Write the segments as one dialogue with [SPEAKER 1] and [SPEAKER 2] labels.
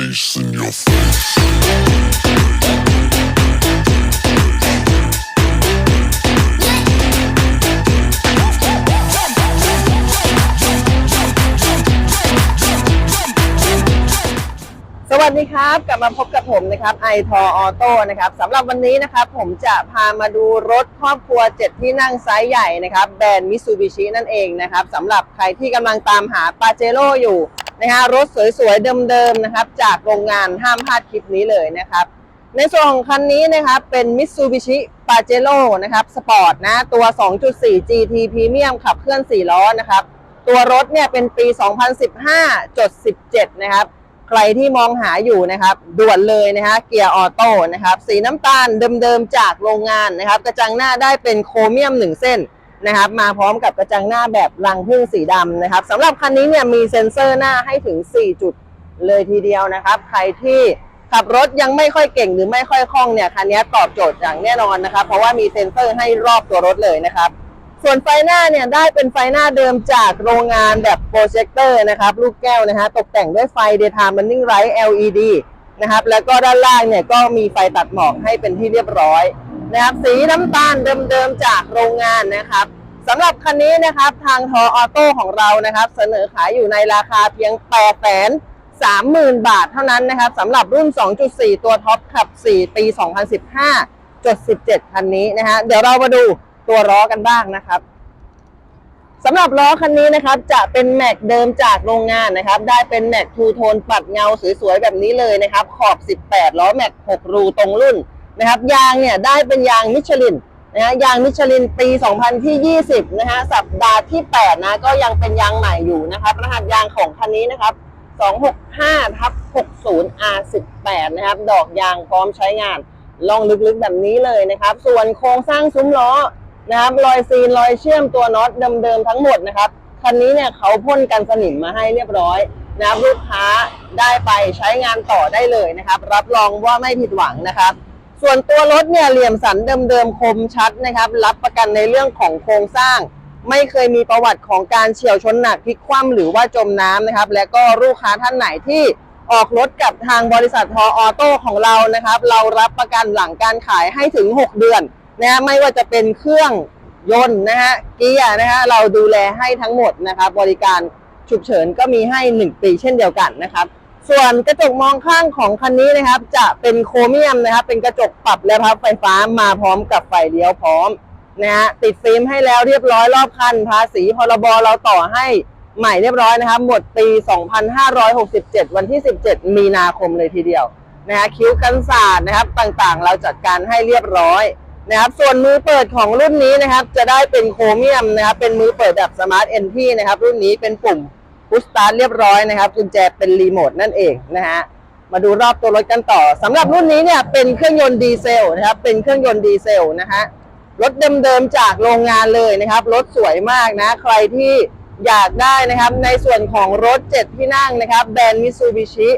[SPEAKER 1] face in your face.
[SPEAKER 2] สวัสดีครับ กลับมาพบกับผมนะครับไอทอออโต้นะครับสำหรับวันนี้นะครับ ผมจะพามาดูรถครอบครัว 7 ที่นั่งไซส์ใหญ่นะครับ แบรนด์มิ t ซูบิชินั่นเองนะครับสำหรับใครที่กำลังตามหาปาเจโร่อยู่ นะฮะรถสวยๆเดิมๆนะครับ จากโรงงานห้ามพลาดคลิปนี้เลยนะครับ ในส่วนของคันนี้นะครับเป็น Mitsubishi Pajero นะครับสปอร์ตนะตัว 2.4 GT Premium ขับเคลื่อน 4 ล้อนะครับ ตัวรถเนี่ยเป็นปี 2015จด17 นะครับ ใครที่มองหาอยู่นะครับ ด่วนเลยนะฮะเกียร์ออโต้นะครับ สีน้ำตาลเดิมๆจากโรงงานนะครับ กระจังหน้าได้เป็นโครเมียม 1 เส้น นะครับ มาพร้อมกับกระจังหน้าแบบรังพึ่งสีดำนะครับสำหรับคันนี้เนี่ยมีเซ็นเซอร์หน้าให้ถึง 4 จุดเลยทีเดียวนะครับ ใครที่ขับรถยังไม่ค่อยเก่งหรือไม่ค่อยคล่องเนี่ยคันนี้ตอบโจทย์อย่างแน่นอนนะครับ เพราะว่ามีเซ็นเซอร์ให้รอบตัวรถเลยนะครับ ส่วนไฟหน้าเนี่ยได้เป็นไฟหน้าเดิมจากโรงงานแบบโปรเจคเตอร์นะครับ ลูกแก้วนะฮะตกแต่งด้วยไฟ Daytime Running Light LED นะครับแล้วก็ด้านล่างเนี่ยก็มีไฟตัดหมอกให้เป็นที่เรียบร้อย นะครับสีน้ำตาลเดิมๆจากโรงงานนะครับสำหรับคันนี้นะครับทางทอออโต้ของเรานะครับ เสนอขายอยู่ในราคาเพียง8 3 0 0 0 0 บาทเท่านั้นนะครับสำหรับรุ่น 2.4 ตัวท็อปขับ 4 ปี 2015จด17 คันนี้นะฮะเดี๋ยวเรามาดูตัวล้อกันบ้างนะครับสำหรับล้อคันนี้นะครับ จะเป็นแม็กเดิมจากโรงงานนะครับ ได้เป็นแม็กทูโทนปัดเงาสวยๆ แบบนี้เลยนะครับ ขอบ 18 ล้อแม็ก 6 รูตรงรุ่น นะครับยางเนี่ยได้เป็นยางมิชลินนะฮะยางมิชลินปี 2020 นะฮะสัปดาห์ที่ 8 นะก็ยังเป็นยางใหม่อยู่นะครับ รหัสยางของคันนี้นะครับ 265ทับ60 R18 นะครับ ดอกยางพร้อมใช้งานลองลึกๆแบบนี้เลยนะครับ ส่วนโครงสร้างซุ้มล้อนะครับรอยซีนรอยเชื่อมตัวน็อตเดิมๆทั้งหมดนะครับ คันนี้เนี่ยเขาพ่นกันสนิมมาให้เรียบร้อยนะครับลูกค้าได้ไปใช้งานต่อได้เลยนะครับ รับรองว่าไม่ผิดหวังนะครับ ส่วนตัวรถเนี่ยเหลี่ยมสันเดิมๆคมชัดนะครับ รับประกันในเรื่องของโครงสร้าง ไม่เคยมีประวัติของการเฉียวชนหนักพลิกคว่ำหรือว่าจมน้ำนะครับ และก็ลูกค้าท่านไหนที่ออกรถกับทางบริษัททออโต้ของเรานะครับ เรารับประกันหลังการขายให้ถึง 6 เดือนนะฮะไม่ว่าจะเป็นเครื่องยนต์นะฮะเกียร์นะฮะเราดูแลให้ทั้งหมดนะครับ บริการฉุกเฉินก็มีให้ 1 ปีเช่นเดียวกันนะครับ ส่วนกระจกมองข้างของคันนี้นะครับ จะเป็นโครเมียมนะครับ เป็นกระจกปรับและพับไฟฟ้ามาพร้อมกับไฟเลี้ยวพร้อมนะฮะติดฟิล์มให้แล้วเรียบร้อยรอบคัน ภาษีพรบเราต่อให้ใหม่เรียบร้อยนะครับ หมดปี 2567 วันที่ 17 มีนาคมเลยทีเดียวนะฮะคิ้วกันศาสตร์นะครับต่างๆ เราจัดการให้เรียบร้อยนะครับส่วนมือเปิดของรุ่นนี้นะครับ จะได้เป็นโครเมียมนะครับเป็นมือเปิดแบบสมาร์ทเอนทีนะครับ รุ่นนี้เป็นปุ่ม พุชสตาร์ทเรียบร้อยนะครับกุญแจเป็นรีโมทนั่นเองนะฮะมาดูรอบตัวรถกันต่อสำหรับรุ่นนี้เนี่ยเป็นเครื่องยนต์ดีเซลนะครับเป็นเครื่องยนต์ดีเซลนะฮะรถเดิมๆจากโรงงานเลยนะครับรถสวยมากนะ ใครที่อยากได้นะครับในส่วนของรถ 7 ที่นั่งนะครับแบรนด์มิซูบิชิ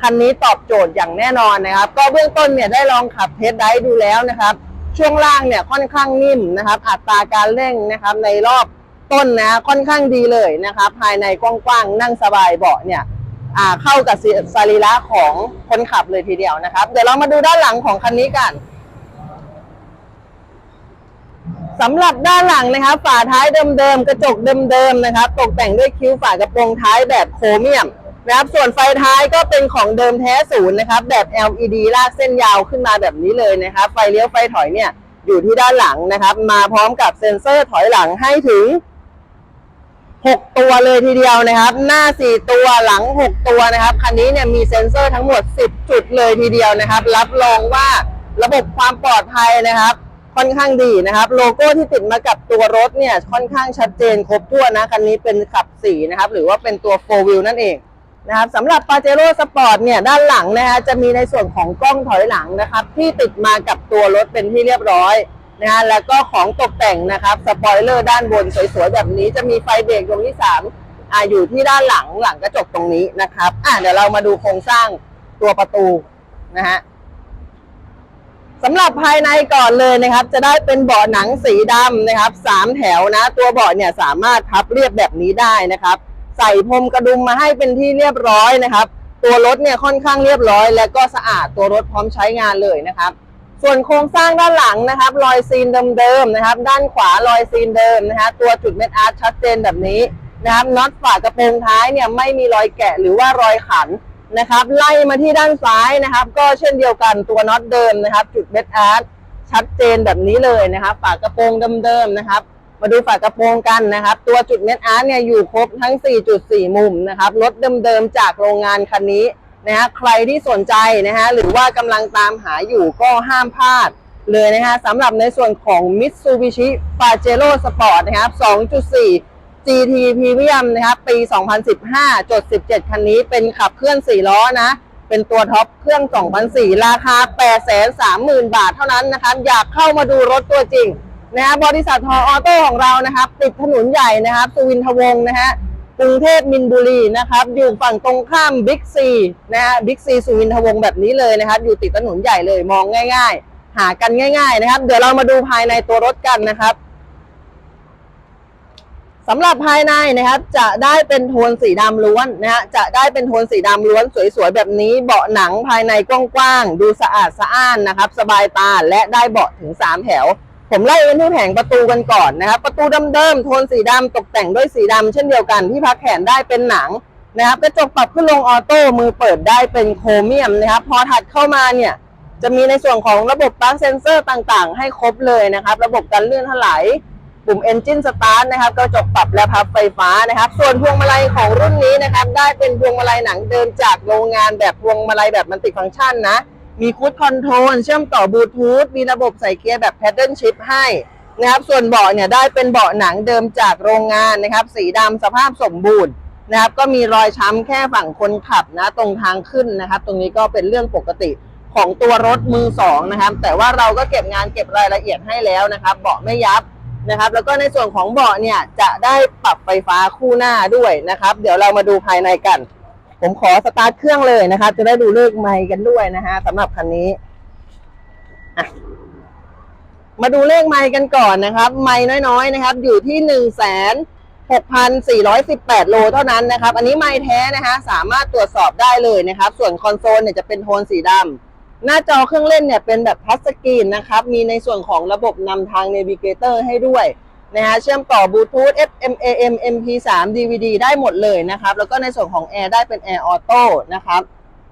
[SPEAKER 2] คันนี้ตอบโจทย์อย่างแน่นอนนะครับ ก็เบื้องต้นเนี่ยได้ลองขับเทสไดฟ์ดูแล้วนะครับ ช่วงล่างเนี่ยค่อนข้างนิ่มนะครับ อัตราการเร่งนะครับในรอบ ต้นนะค่อนข้างดีเลยนะครับภายในกว้างๆนั่งสบายเบาะเนี่ยเข้ากับสรีระของคนขับเลยทีเดียวนะครับ เดี๋ยวเรามาดูด้านหลังของคันนี้กันสำหรับด้านหลังนะครับฝาท้ายเดิมๆกระจกเดิมๆนะครับ ตกแต่งด้วยคิ้วฝากระโปรงท้ายแบบโครเมียมนะครับส่วนไฟท้ายก็เป็นของเดิมแท้ศูนย์นะครับ แบบ LED ลากเส้นยาวขึ้นมาแบบนี้เลยนะครับ ไฟเลี้ยวไฟถอยเนี่ยอยู่ที่ด้านหลังนะครับ มาพร้อมกับเซ็นเซอร์ถอยหลังให้ถึง 6 ตัวเลยทีเดียวนะครับ หน้า 4 ตัวหลัง 6 ตัวนะครับ คันนี้เนี่ยมีเซ็นเซอร์ทั้งหมด 10 จุดเลยทีเดียวนะครับ รับรองว่าระบบความปลอดภัยนะครับ ค่อนข้างดีนะครับ โลโก้ที่ติดมากับตัวรถเนี่ยค่อนข้างชัดเจนครบถ้วนนะคันนี้เป็นขับสีนะครับ หรือว่าเป็นตัว 4 wheel นั่นเองนะครับสำหรับ Pajero Sport เนี่ยด้านหลังนะฮะจะมีในส่วนของกล้องถอยหลังนะครับ ที่ติดมากับตัวรถเป็นที่เรียบร้อย นะฮะแล้วก็ของตกแต่งนะครับสปอยเลอร์ด้านบนสวยๆแบบนี้จะมีไฟเบรกดวงที่3อ่าอยู่ที่ด้านหลังหลังกระจกตรงนี้นะครับ อะเดี๋ยวเรามาดูโครงสร้างตัวประตูนะฮะสำหรับภายในก่อนเลยนะครับ จะได้เป็นเบาะหนังสีดำนะครับสามแถวนะ ตัวเบาะเนี่ยสามารถพับเรียบแบบนี้ได้นะครับ ใส่พรมกระดุมมาให้เป็นที่เรียบร้อยนะครับ ตัวรถเนี่ยค่อนข้างเรียบร้อย และก็สะอาดตัวรถพร้อมใช้งานเลยนะครับ ส่วนโครงสร้างด้านหลังนะครับ รอยซีนเดิมๆนะครับ ด้านขวารอยซีนเดิมนะฮะตัวจุดเม็ดอาร์ตชัดเจนแบบนี้นะครับน็อตฝากระโปรงท้ายเนี่ยไม่มีรอยแกะหรือว่ารอยขันนะครับ ไล่มาที่ด้านซ้ายนะครับ ก็เช่นเดียวกันตัวน็อตเดิมนะครับ จุดเม็ดอาร์ตชัดเจนแบบนี้เลยนะครับ ฝากระโปรงเดิมๆนะครับ มาดูฝากระโปรงกันนะครับ ตัวจุดเม็ดอาร์ตเนี่ยอยู่ครบทั้ง 4.4 มุมนะครับรถเดิมๆจากโรงงานคันนี้ นะฮะใครที่สนใจนะฮะหรือว่ากำลังตามหาอยู่ก็ห้ามพลาดเลยนะฮะสำหรับในส่วนของ Mitsubishi Pajero Sport นะครับ 2.4 GT Premium นะครับปี 2015จด17 คันนี้เป็นขับเคลื่อน 4 ล้อนะ เป็นตัวท็อปเครื่อง 2004 ราคา 830,000 บาทเท่านั้นนะครับ อยากเข้ามาดูรถตัวจริงนะฮะบริษัททออโต้ของเรานะครับ ติดถนนใหญ่นะครับสุวินทวงศ์นะฮะ กรุงเทพมินบุรีนะครับ อยู่ฝั่งตรงข้ามบิ๊กซีนะฮะบิ๊กซีสุวินทวงศ์แบบนี้เลยนะครับ อยู่ติดถนนใหญ่เลยมองง่าย ๆ หากันง่าย ๆ นะครับ เดี๋ยวเรามาดูภายในตัวรถกันนะครับสำหรับภายในนะครับ จะได้เป็นโทนสีดำล้วนนะฮะจะได้เป็นโทนสีดำล้วนสวยๆแบบนี้ เบาะหนังภายในกว้างๆดูสะอาดสะอ้านนะครับ สบายตาและได้เบาะถึง 3 แถว ผมไล่ไปที่แผงประตูกันก่อนนะครับ ประตูเดิมๆโทนสีดำตกแต่งด้วยสีดำเช่นเดียวกันที่พักแขนได้เป็นหนังนะครับกระจกปรับขึ้นลงออโต้มือเปิดได้เป็นโครเมียมนะครับ พอถัดเข้ามาเนี่ยจะมีในส่วนของระบบปลั๊กเซนเซอร์ต่างๆ ให้ครบเลยนะครับ ระบบการเลื่อนถลายปุ่ม Engine Start นะครับกระจกปรับและพับไฟฟ้านะครับ ส่วนพวงมาลัยของรุ่นนี้นะครับ ได้เป็นพวงมาลัยหนังเดิมจากโรงงานแบบพวงมาลัยแบบมันติฟังก์ชันนะ มีคูดคอนโทรลเชื่อมต่อบลูทูธมีระบบใส่เกียร์แบบแพดเดิลชิพให้นะครับ ส่วนเบาะเนี่ยได้เป็นเบาะหนังเดิมจากโรงงานนะครับ สีดำสภาพสมบูรณ์นะครับ ก็มีรอยช้ำแค่ฝั่งคนขับนะตรงทางขึ้นนะครับ ตรงนี้ก็เป็นเรื่องปกติของตัวรถมือสองนะครับ แต่ว่าเราก็เก็บงานเก็บรายละเอียดให้แล้วนะครับ เบาะไม่ยับนะครับ แล้วก็ในส่วนของเบาะเนี่ยจะได้ปรับไฟฟ้าคู่หน้าด้วยนะครับ เดี๋ยวเรามาดูภายในกัน ผมขอสตาร์ทเครื่องเลยนะครับจะได้ดูเลขไมค์กันด้วยนะฮะสำหรับคันนี้มาดูเลขไมค์กันก่อนนะครับ ไมค์น้อยๆนะครับ อยู่ที่หนึ่งแสนหกพันสี่ร้อยสิบแปดโลเท่านั้นนะครับ อันนี้ไมค์แท้นะฮะสามารถตรวจสอบได้เลยนะครับ ส่วนคอนโซลเนี่ยจะเป็นโทนสีดำหน้าจอเครื่องเล่นเนี่ยเป็นแบบทัชสกรีนนะครับ มีในส่วนของระบบนำทาง Navigator ให้ด้วย นะฮะเชื่อมต่อบลูทูธ FM AM MP3 DVD ได้หมดเลยนะครับ แล้วก็ในส่วนของแอร์ได้เป็นแอร์ออโต้นะครับ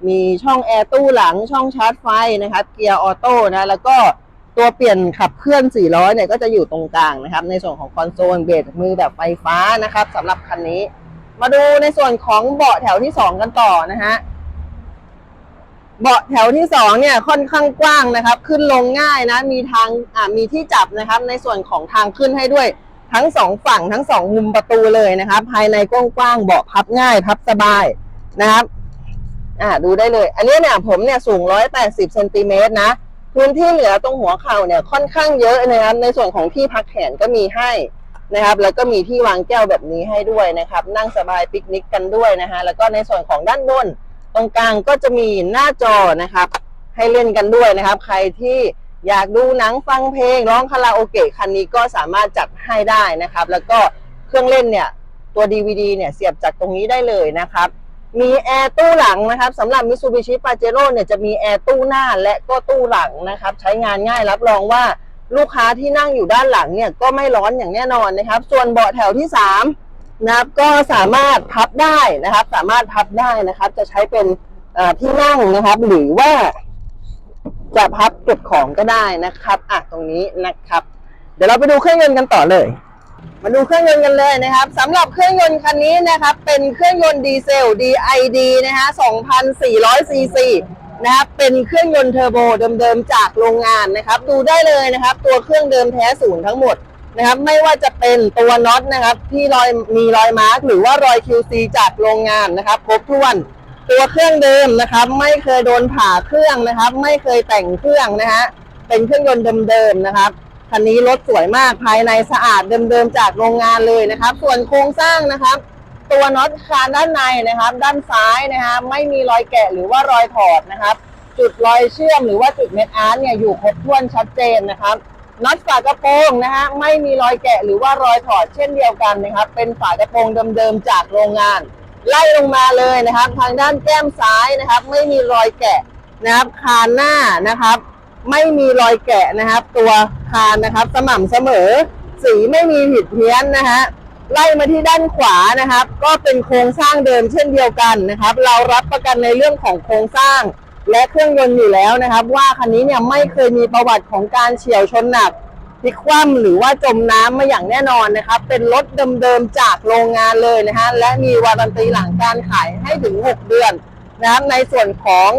[SPEAKER 2] มีช่องแอร์ตู้หลังช่องชาร์จไฟนะครับเกียร์ออโต้นะแล้วก็ตัวเปลี่ยนขับเคลื่อน 400 เนี่ยก็จะอยู่ตรงกลางนะครับ ในส่วนของคอนโซลเบรกมือแบบไฟฟ้านะครับสำหรับคันนี้ มาดูในส่วนของเบาะแถวที่ 2 กันต่อนะฮะ เบาะแถวที่สองเนี่ยค่อนข้างกว้างนะครับ ขึ้นลงง่ายนะ มีทางอ่ามีที่จับนะครับ ในส่วนของทางขึ้นให้ด้วยทั้งสองฝั่งทั้งสองมุมประตูเลยนะครับ ภายในกว้างๆเบาะพับง่าย พับสบายนะครับอ่าดูได้เลย อันนี้เนี่ยผมเนี่ยสูง 180เซนติเมตรนะพื้นที่เหลือตรงหัวเข่าเนี่ยค่อนข้างเยอะนะครับในส่วนของที่พักแขนก็มีให้นะครับ แล้วก็มีที่วางแก้วแบบนี้ให้ด้วยนะครับ นั่งสบายปิกนิกกันด้วยนะฮะแล้วก็ในส่วนของด้านบน ตรงกลางก็จะมีหน้าจอนะครับ ให้เล่นกันด้วยนะครับ ใครที่อยากดูหนังฟังเพลงร้องคาราโอเกะคันนี้ก็สามารถจัดให้ได้นะครับ แล้วก็เครื่องเล่นเนี่ยตัว DVD เนี่ยเสียบจากตรงนี้ได้เลยนะครับ มีแอร์ตู้หลังนะครับสำหรับ Mitsubishi Pajero เนี่ยจะมีแอร์ตู้หน้าและก็ตู้หลังนะครับ ใช้งานง่ายรับรองว่าลูกค้าที่นั่งอยู่ด้านหลังเนี่ยก็ไม่ร้อนอย่างแน่นอนนะครับ ส่วนเบาะแถวที่ 3 นะครับก็สามารถพับได้นะครับ สามารถพับได้นะครับ จะใช้เป็นที่นั่งนะครับ หรือว่า จะพับเก็บของก็ได้นะครับอะตรงนี้นะครับ เดี๋ยวเราไปดูเครื่องยนต์กันต่อเลย มาดูเครื่องยนต์กันเลยนะครับสำหรับเครื่องยนต์คันนี้นะครับ เป็นเครื่องยนต์ดีเซล DID นะฮะ2,400ซีซีนะครับเป็นเครื่องยนต์เทอร์โบเดิมๆจากโรงงานนะครับ ดูได้เลยนะครับ ตัวเครื่องเดิมแท้ศูนย์ทั้งหมด นะครับไม่ว่าจะเป็นตัวน็อตนะครับที่รอยมีรอยมาร์กหรือว่ารอย QC จากโรงงานนะครับครบถ้วนตัวเครื่องเดิมนะครับ ไม่เคยโดนผ่าเครื่องนะครับ ไม่เคยแต่งเครื่องนะฮะเป็นเครื่องยนต์เดิมๆนะครับคันนี้รถสวยมากภายในสะอาดเดิมๆจากโรงงานเลยนะครับ ส่วนโครงสร้างนะครับ ตัวน็อตคานด้านในนะครับ ด้านซ้ายนะฮะไม่มีรอยแกะหรือว่ารอยถอดนะครับ จุดรอยเชื่อมหรือว่าจุดเม็ดอาร์ตเนี่ยอยู่ครบถ้วนชัดเจนนะครับ น็อตฝากระโปรงนะฮะไม่มีรอยแกะหรือว่ารอยถอดเช่นเดียวกันนะครับ เป็นฝากระโปรงเดิมๆจากโรงงาน ไล่ลงมาเลยนะครับ ทางด้านแก้มซ้ายนะครับ ไม่มีรอยแกะนะครับ คานหน้านะครับ ไม่มีรอยแกะนะครับ ตัวคานนะครับสม่ำเสมอ สีไม่มีผิดเพี้ยนนะฮะไล่มาที่ด้านขวานะครับ ก็เป็นโครงสร้างเดิมเช่นเดียวกันนะครับ เรารับประกันในเรื่องของโครงสร้าง และเครื่องยนต์อยู่แล้วนะครับ ว่าคันนี้เนี่ยไม่เคยมีประวัติของการเฉียวชนหนักพลิกคว่ำหรือว่าจมน้ำมาอย่างแน่นอนนะครับ เป็นรถเดิมๆจากโรงงานเลยนะฮะและมีวารันตีหลังการขายให้ถึง 6 เดือนนะครับในส่วนของ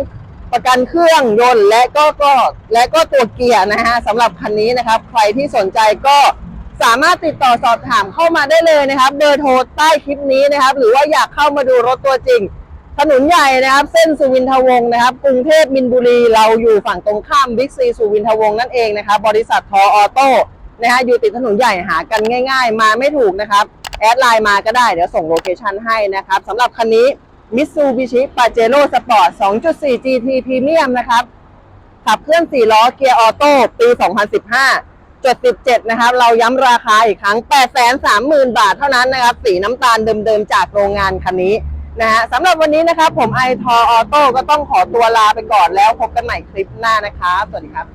[SPEAKER 2] ประกันเครื่องยนต์และก็ก็และก็ตัวเกียร์นะฮะสำหรับคันนี้นะครับ ใครที่สนใจก็สามารถติดต่อสอบถามเข้ามาได้เลยนะครับ เบอร์โทรใต้คลิปนี้นะครับ หรือว่าอยากเข้ามาดูรถตัวจริง ถนนใหญ่นะครับเส้นสุวินทวงศ์นะครับ กรุงเทพมินบุรีเราอยู่ฝั่งตรงข้ามบิ๊กซีสุวินทวงศ์นั่นเองนะครับ บริษัททอออโต้นะฮะอยู่ติดถนนใหญ่หากันง่าย ๆ มาไม่ถูกนะครับ แอดไลน์มาก็ได้เดี๋ยวส่งโลเคชันให้นะครับสำหรับคันนี้มิตซูบิชิปาเจโร่สปอร์ต 2.4 GT Premium นะครับ ขับเคลื่อน4ล้อเกียร์ออโต้ปี 2015จด17 นะครับ เราย้ำราคาอีกครั้ง 830,000 บาทเท่านั้นนะครับ สีน้ำตาลเดิมๆ จากโรงงานคันนี้ นะฮะสำหรับวันนี้นะครับ ผมไอทอออโต้ก็ต้องขอตัวลาไปก่อนแล้วพบกันใหม่คลิปหน้านะครับสวัสดีครับ